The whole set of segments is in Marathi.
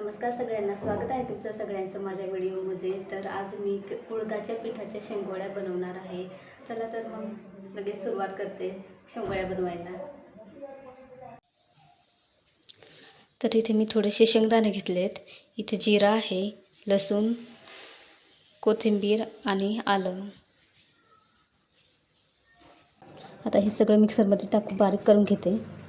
नमस्कार सगळ्यांना स्वागत आहे तुमचं सगळ्यांचं माझ्या व्हिडिओमध्ये. तर आज मी उडदाच्या पिठाच्या शेंगोळ्या बनवणार आहे. चला तर मग लगेच सुरुवात करते शेंगोळ्या बनवायला. तर इथे मी थोडेसे शेंगदाणे घेतलेत. इथे जिरा आहे लसूण कोथिंबीर आणि आलं. आता हे सगळं मिक्सरमध्ये टाकून बारीक करून घेते.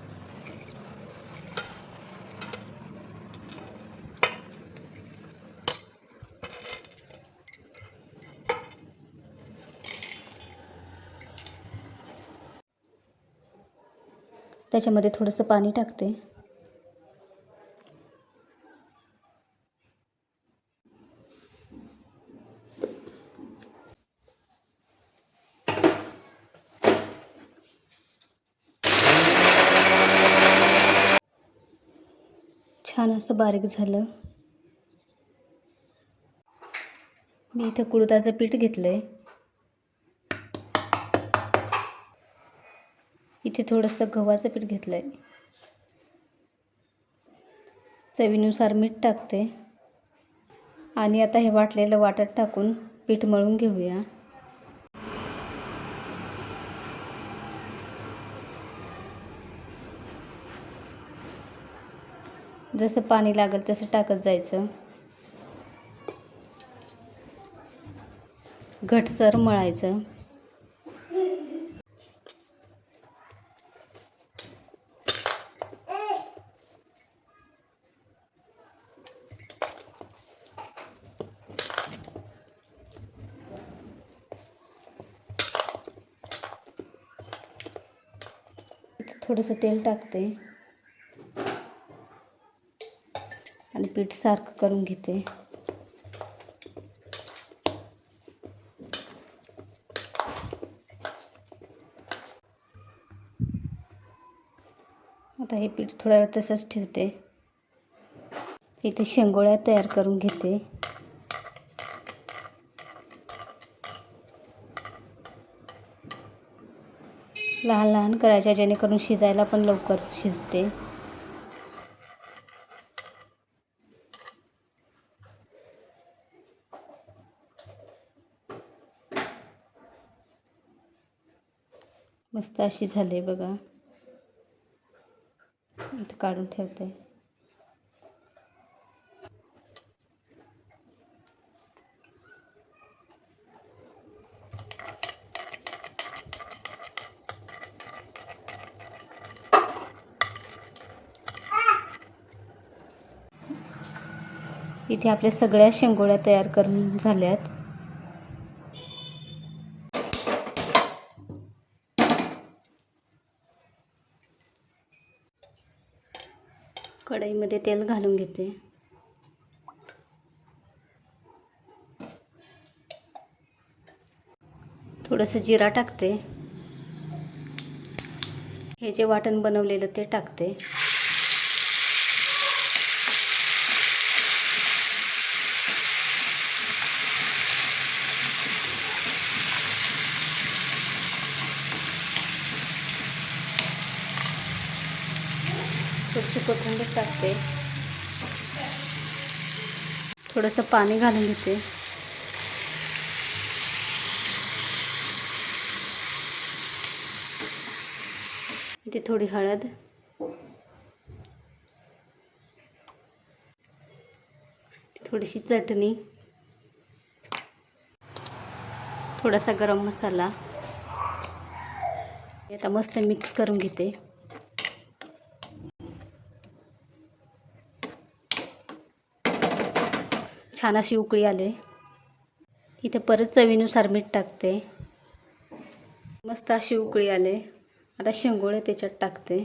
त्याच्यामध्ये थोडंसं पाणी टाकते. छान असं बारीक झालं. मी इथं कुळदाचं पीठ घेतलं आहे इथे थोडंसं गव्हाचं पीठ घेतलं आहे चवीनुसार मीठ टाकते. आणि आता हे वाटलेलं वाटत टाकून पीठ मळून घेऊया. जसं पाणी लागेल तसं टाकत जायचं. घटसर मळायचं. इथं थोडंसं तेल टाकते. आणि पीठ सारखं करून घेते. आता हे पीठ थोड्या वेळ तसंच ठेवते. इथे शेंगोळ्या तयार करून घेते. लहान लहान करायच्या जेणेकरून शिजायला पण लवकर शिजते. मस्त अशी झाली बघा. काढून ठेवते. इथे आपल्या सगळ्या शेंगोळ्या तयार करून झाल्यात. कढईमध्ये तेल घालून घेते. थोडंसं जिरा टाकते. हे जे वाटण बनवलेलं ते टाकते. थोडीशी कोथिंबीर टाकते. थोडंसं पाणी घालून घेते. इथे थोडी हळद. थोडीशी चटणी. थोडासा गरम मसाला. आता मस्त मिक्स करून घेते. छान अशी उकळी आले. इथे परत चवीनुसार मीठ टाकते. मस्त अशी उकळी आले. आता शेंगोळे त्याच्यात टाकते.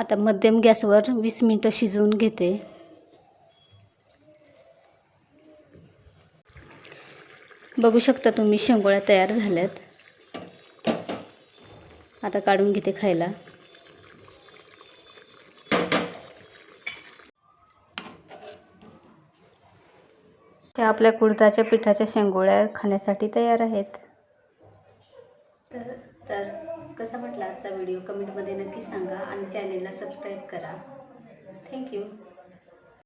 आता मध्यम गॅसवर वीस मिनटं शिजवून घेते. बघू शकता तुम्ही शेंगोळ्या तयार झाल्यात. आता काढून घेते खायला. त्या आपल्या कुडताच्या पिठाच्या शेंगोळ्या खाण्यासाठी तयार आहेत. तर तर कसा म्हटला आजचा व्हिडिओ? कमेंटमध्ये नक्की सांगा आणि चॅनेलला सबस्क्राईब करा. थँक्यू